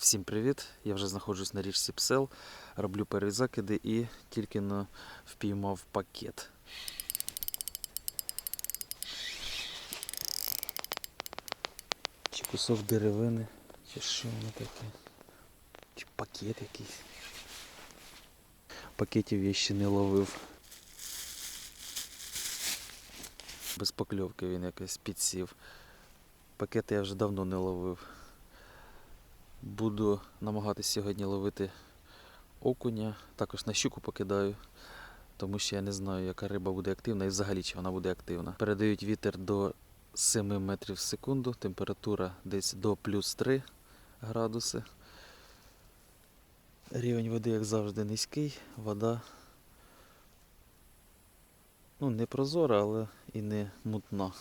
Всім привіт! Я вже знаходжусь на річці Псел, роблю перві закиди і тільки но впіймав пакет. Чи кусок деревини, чи що воно таке? Чи пакет якийсь. Пакетів я ще не ловив. Без покльовки він якось підсів. Пакети я вже давно не ловив. Буду намагатися сьогодні ловити окуня, також на щуку покидаю, тому що я не знаю, яка риба буде активна і взагалі чи вона буде активна. Передають вітер до 7 метрів в секунду, температура десь до плюс 3 градуси. Рівень води, як завжди, низький, вода ну, не прозора, але і не мутна.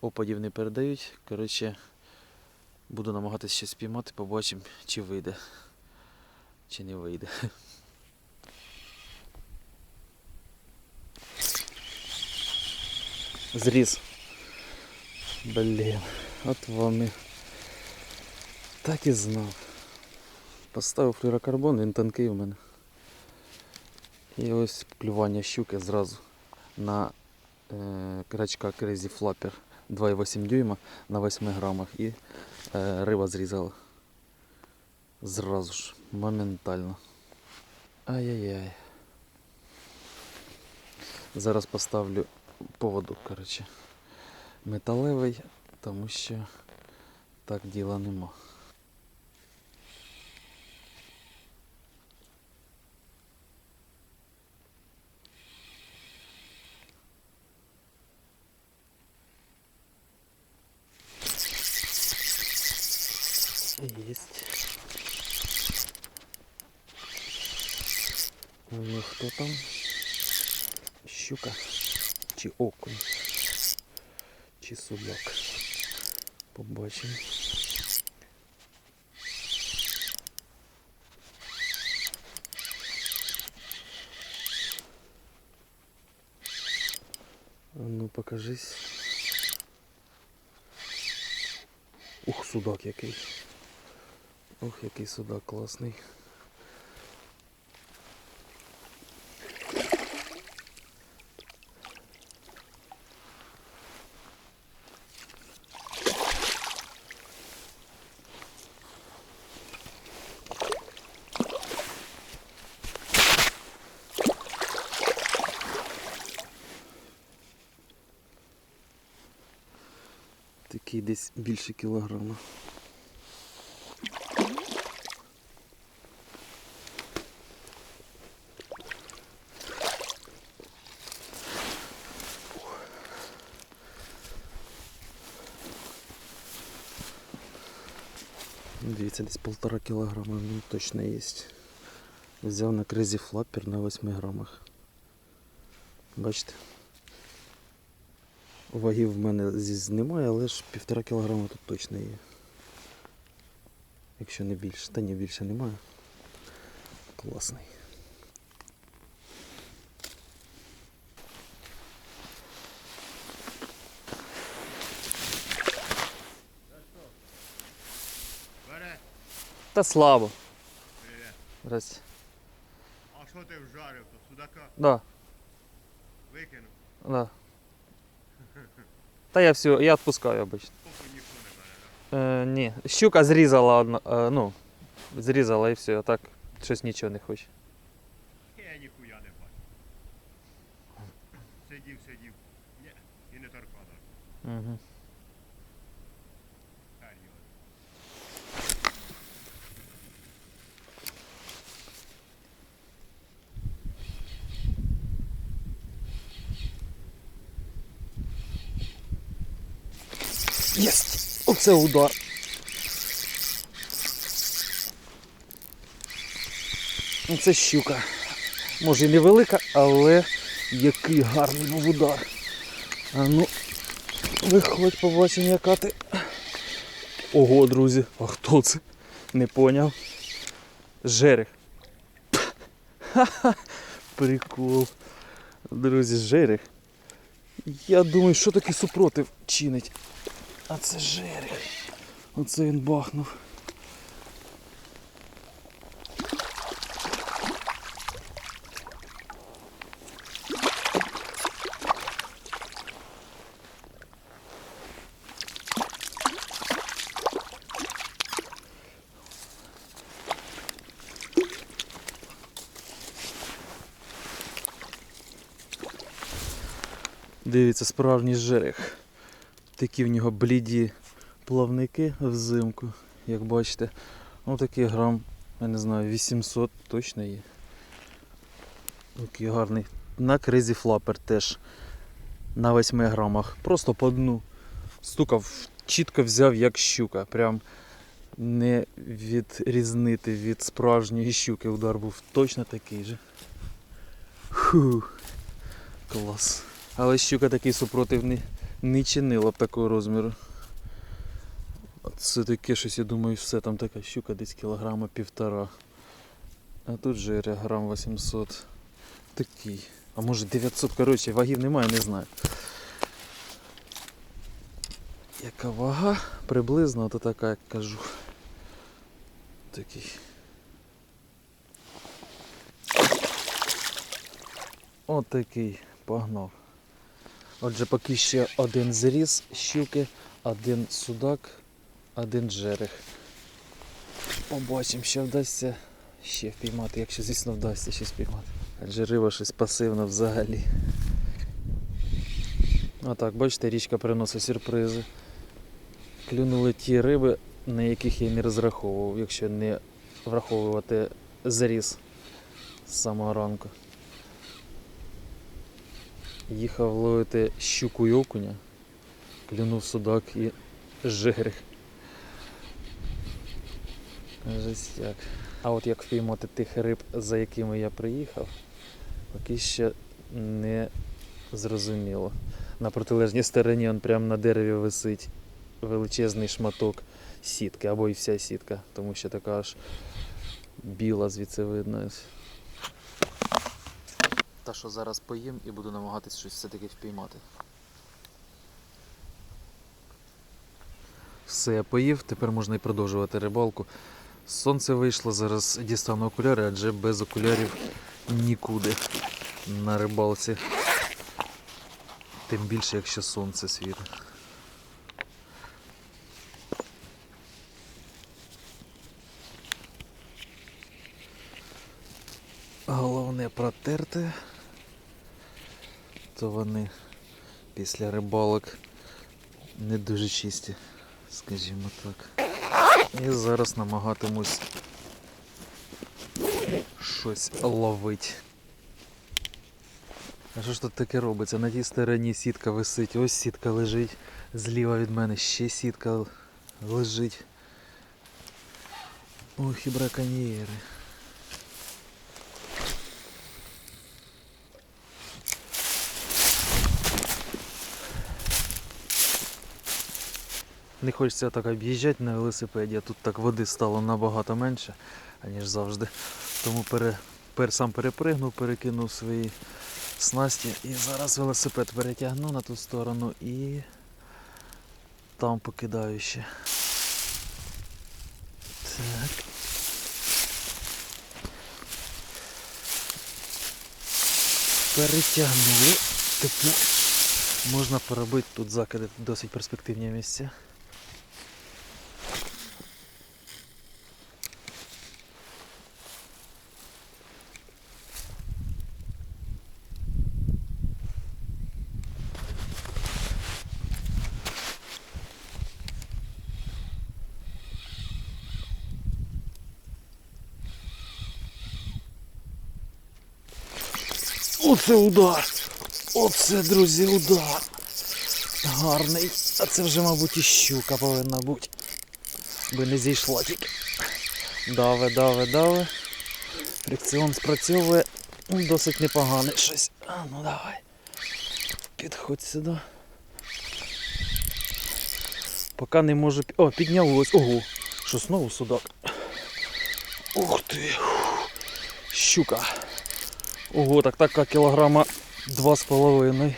Опадів не передають. Коротше, Буду намагатися щось спіймати, побачимо, чи вийде, чи не вийде. Зріз. Блін, от вони. Так і знав. Поставив флюрокарбон, він тонкий у мене. І ось клювання щуки зразу на е, крачка Crazy Flapper 2,8 дюйма на 8 грамах. І риба зрізала. Зразу ж, моментально. Ай-яй-яй. Зараз поставлю поводок, коротше. Металевий, тому що так діла нема. Есть. Ну хто там? Щука чи окунь? Чи судак? Побачимо. А ну покажись. Ух, судак який. Ох, який судак класний. Такий десь більше кілограма. Дивіться, десь полтора кілограма він точно є. Взяв на кризі флаппер на 8 грамах. Бачите? Вагів в мене зі немає, але ж півтора кілограма тут точно є. Якщо не більше, та ні більше немає. Класний. Та слабо. привіт. Здрасте. А що ти вжарив то? Судака Да, викинув, да. Та я все, я відпускаю обично. поки ніхто не бере. Е, ні, щука зрізала одна, е, ну, зрізала і все, а так щось нічого не хоче. да? Я ніхуя не бачу. Сидів, сидів. Ні, і не торкав. навіть. Угу. Єсть! Оце удар. Оце щука. Може і невелика, але який гарний був удар. А ну, виходь, побачимо, яка ти. Ого, друзі, а хто це? Не поняв. Жерех. Ха-ха, прикол. Друзі, жерех. Я думаю, що такий супротив чинить. А це жерех. Оце він бахнув. Дивіться, справжній жерех. Такі в нього бліді плавники взимку, як бачите. Ну такий грам, я не знаю, 800 точно є. Такий гарний. На кризі флапер теж на 8 грамах. Просто по дну. Стукав, чітко взяв як щука. Прям не відрізнити від справжньої щуки. Удар був точно такий же. Фу. Клас. Але щука такий супротив не, чинила б такого розміру. Це таке щось, я думаю, все там така щука десь кілограма півтора. А тут жиря грам 800. Такий. А може 900, коротше, вагів немає, не знаю. Яка вага? Приблизно то така, як кажу. Такий. От погнав. Отже, поки ще один зріз щуки, один судак, один жерех. Побачимо, що вдасться ще впіймати, якщо звісно вдасться щось піймати. Адже риба щось пасивна взагалі. А так, бачите, річка приносить сюрпризи. Клюнули ті риби, на яких я не розраховував, якщо не враховувати заріз з самого ранку. Їхав ловити щуку й окуня, клюнув судак і жирих. Жестяк. А от як впіймати тих риб, за якими я приїхав, поки ще не зрозуміло. На протилежній стороні он прямо на дереві висить величезний шматок сітки, або і вся сітка, тому що така аж біла звідси видно. Та що зараз поїм і буду намагатись щось все-таки впіймати. Все, я поїв, тепер можна і продовжувати рибалку. Сонце вийшло, зараз дістану окуляри, адже без окулярів нікуди на рибалці. Тим більше, якщо сонце світить. Головне протерти, то вони після рибалок не дуже чисті, скажімо так. І зараз намагатимусь щось ловити. А що ж тут таке робиться? На тій стороні сітка висить, ось сітка лежить, зліва від мене ще сітка лежить. Ох і браконьєри. Не хочеться так об'їжджати на велосипеді, тут так води стало набагато менше, аніж завжди. Тому пере, пер, сам перепригнув, перекинув свої снасті і зараз велосипед перетягну на ту сторону і там покидаю ще. Так. Перетягнули. Тепер можна поробити тут закиди досить перспективні місця. Оце удар! Оце, друзі, удар! Гарний. А це вже, мабуть, і щука повинна бути. Би не зійшла тільки. Даве, даве, даве. Фрикціон спрацьовує. Досить непоганий щось. А, ну давай. Підходь сюди. Поки не можу. О, піднялось. Ого. Що знову судак? Ух ти. Щука. Ого, так така кілограма два з половиною.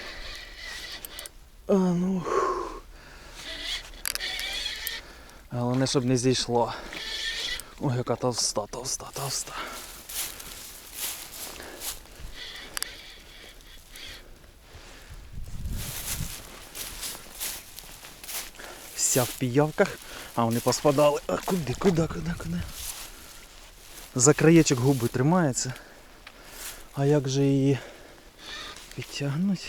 А ну. Головне, щоб не зійшло. Ой, яка товста, товста, товста. Вся в піявках, а вони поспадали. А куди, куди, куди, куди? За краєчок губи тримається. А як же її підтягнути?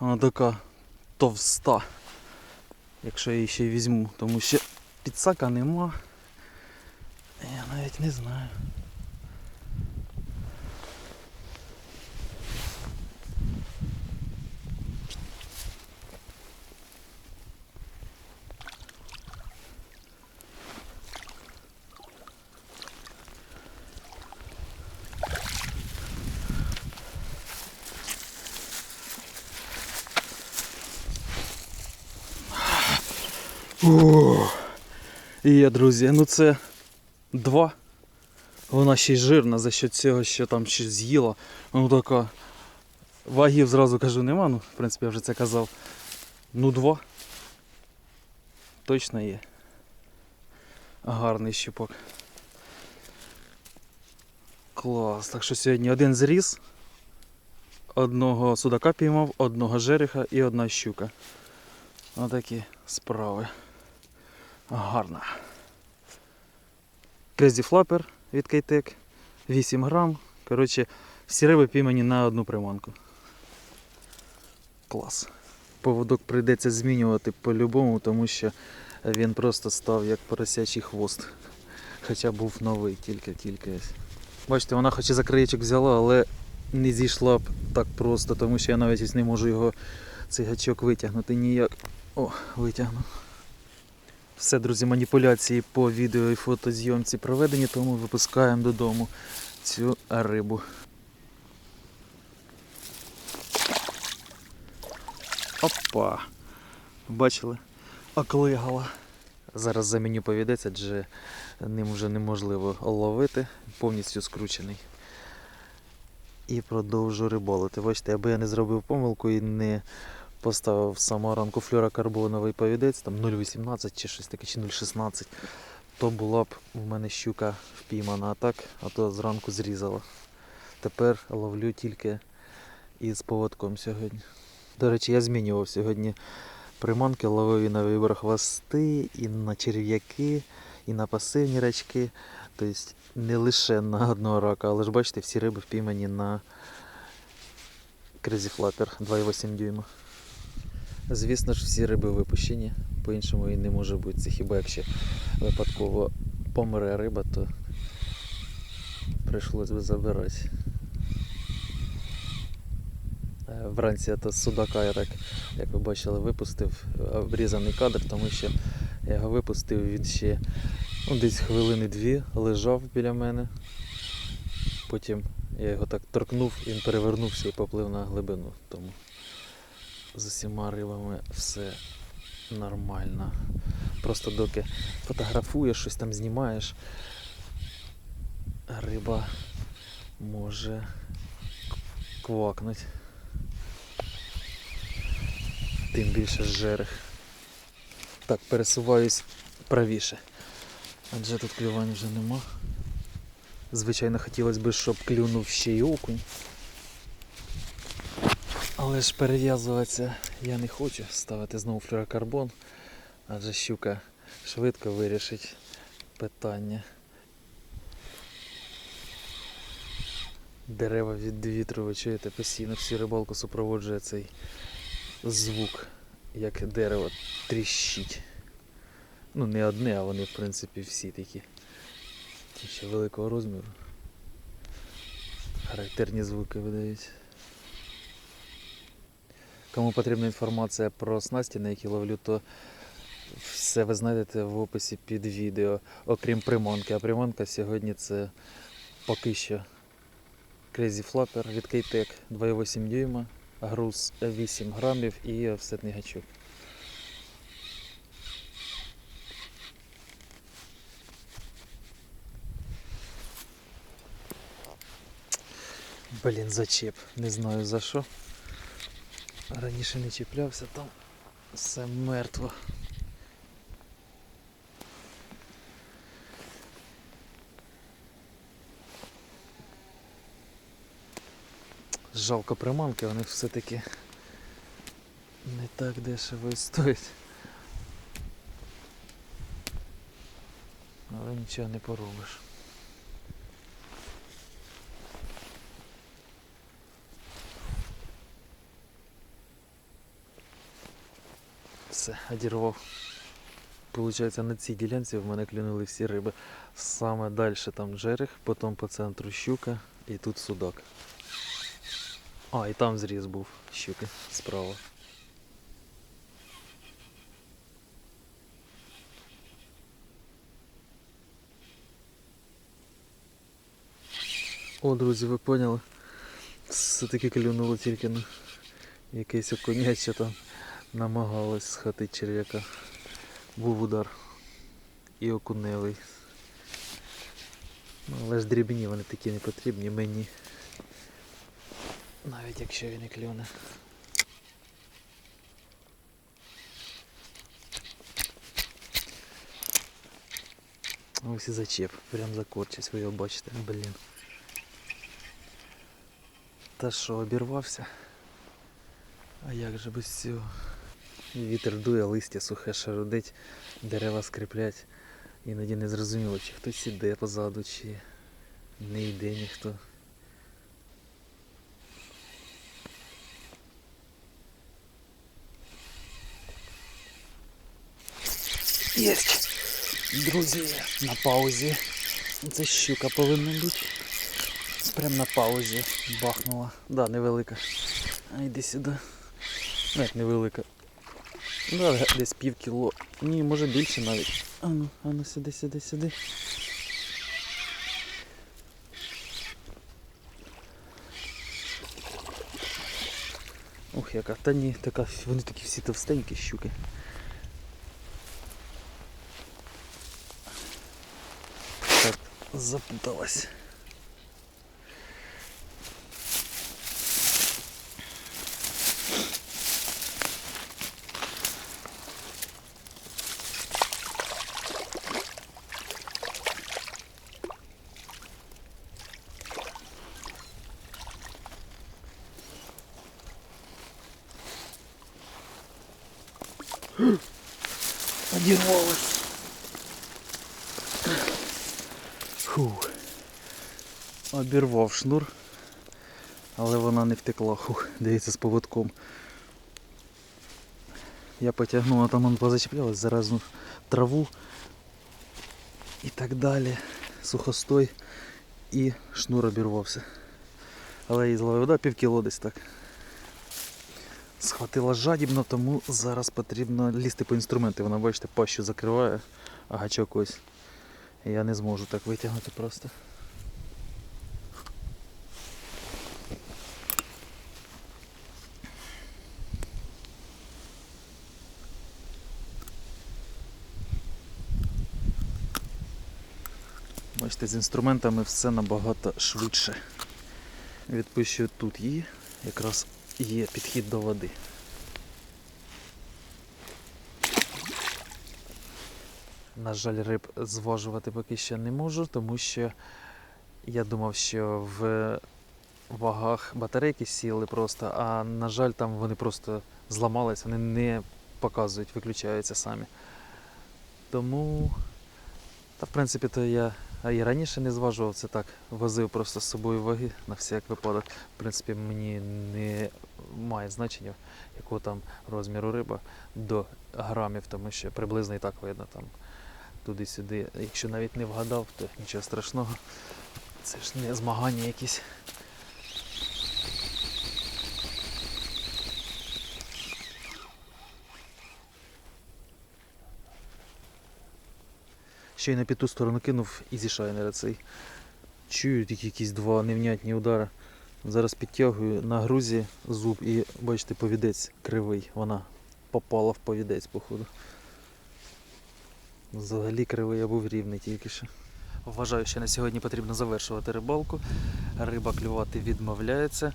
Вона така товста. Якщо я її ще візьму, тому що підсака нема. Я навіть не знаю. О, є, друзі, ну це два. Вона ще й жирна за що цього, що там щось з'їла. Ну така. Вагів зразу кажу, нема, ну, в принципі, я вже це казав. Ну, два. Точно є. Гарний щупак. Клас. Так що сьогодні один зріз. Одного судака піймав, одного жереха і одна щука. Отакі справи. Гарна. Crazy Flapper від Кейтек. 8 грам. Коротше, всі риби піймані на одну приманку. Клас. Поводок прийдеться змінювати по-любому, тому що він просто став як поросячий хвост. Хоча був новий, тільки-тільки. Бачите, вона хоч і за краєчок взяла, але не зійшла б так просто, тому що я навіть не можу його цей гачок витягнути ніяк. О, витягнув. Все, друзі, маніпуляції по відео і фотозйомці проведені, тому випускаємо додому цю рибу. Опа! Бачили? Оклигала. Зараз заміню повідець, адже ним вже неможливо ловити, повністю скручений. І продовжу риболити. Бачите, аби я не зробив помилку і не поставив самого ранку флюрокарбоновий повідець, там 0,18 чи щось таке, чи 0,16, то була б у мене щука впіймана, а так, а то зранку зрізала. Тепер ловлю тільки із поводком сьогодні. До речі, я змінював сьогодні приманки, ловив і на вибор хвости, і на черв'яки, і на пасивні рачки. Тобто не лише на одного рака, але ж бачите, всі риби впіймані на Crazy Flapper 2,8 дюйма. Звісно ж, всі риби випущені, по-іншому і не може бути. Це хіба якщо випадково помре риба, то прийшлось би забирати. Е, Вранці я то судака я так, як ви бачили, випустив е, обрізаний кадр, тому що я його випустив, він ще ну, десь хвилини дві лежав біля мене. Потім я його так торкнув, він перевернувся і поплив на глибину. Тому з усіма рибами все нормально. Просто доки фотографуєш, щось там знімаєш, риба може квакнуть. Тим більше жерех. Так, пересуваюсь правіше. Адже тут клювань вже нема. Звичайно, хотілося б, щоб клюнув ще й окунь. Але ж перев'язуватися я не хочу, ставити знову флюрокарбон, адже щука швидко вирішить питання. Дерева від вітру, ви чуєте, постійно всю рибалку супроводжує цей звук, як дерево тріщить. Ну не одне, а вони в принципі всі такі. Ще великого розміру. Характерні звуки видають. Кому потрібна інформація про снасті, на які ловлю, то все ви знайдете в описі під відео, окрім приманки. А приманка сьогодні це поки що Crazy Flapper від Кейтек 2,8 дюйма, груз 8 грамів і офсетний гачок. Блін, зачеп. Не знаю за що. Раніше не чіплявся, там все мертво. Жалко приманки, вони все-таки не так дешево і стоять. Але нічого не поробиш. Все, одірвав. Получається, на цій ділянці в мене клюнули всі риби. Саме далі там джерех, потім по центру щука і тут судак. А, і там зріз був щуки справа. О, друзі, ви поняли? Все-таки клюнуло тільки на якесь окуняче там намагалось схватити черв'яка. Був удар. І окуневий. Ну, але ж дрібні вони такі не потрібні мені. Навіть якщо він і клюне. Ось і зачеп. Прям закорчись, ви його бачите. Блін. Та що, обірвався? А як же без цього? Вітер дує, листя сухе шарудить, дерева скріплять. Іноді не зрозуміло, чи хтось іде позаду, чи не йде ніхто. Єсть! Друзі, на паузі. Це щука повинна бути. Прям на паузі бахнула. Да, невелика. А йди сюди. Навіть невелика. Да, десь пів кіло. Ні, може більше навіть. Ану, ану, сюди, сюди, сюди. Ух, яка. Та ні, така, вони такі всі товстенькі щуки. Так, запуталась. Одірвалась. Фух. Обірвав шнур, але вона не втекла. Фух, дивіться з поводком. Я потягнув, а там он позачіплялась, заразнув траву і так далі. Сухостой і шнур обірвався. Але її зловив вода пів кіло десь так. Схватила жадібно, тому зараз потрібно лізти по інструменти. Вона, бачите, пащу закриває, а гачок ось. Я не зможу так витягнути просто. Бачите, з інструментами все набагато швидше. Відпущу тут її, якраз є підхід до води. На жаль, риб зважувати поки що не можу, тому що я думав, що в вагах батарейки сіли просто, а на жаль, там вони просто зламались, вони не показують, виключаються самі. Тому, та в принципі, то я а і раніше не зважував це так, возив просто з собою ваги на всяк випадок. В принципі, мені не має значення, якого там розміру риба до грамів, тому що приблизно і так видно там туди-сюди. Якщо навіть не вгадав, то нічого страшного. Це ж не змагання якісь. Щойно під ту сторону кинув ізі шайнера цей. Чую тільки якісь два невнятні удари. Зараз підтягую на грузі зуб і бачите, повідець кривий. Вона попала в повідець, походу. Взагалі кривий, я був рівний тільки що. Вважаю, що на сьогодні потрібно завершувати рибалку. Риба клювати відмовляється.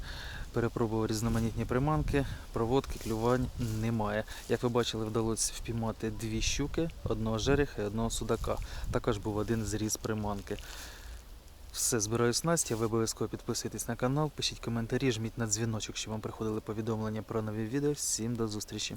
Перепробував різноманітні приманки, проводки, клювань немає. Як ви бачили, вдалося впіймати дві щуки, одного жереха і одного судака. Також був один зріз приманки. Все, збираю снасті, ви обов'язково підписуйтесь на канал, пишіть коментарі, жміть на дзвіночок, щоб вам приходили повідомлення про нові відео. Всім до зустрічі!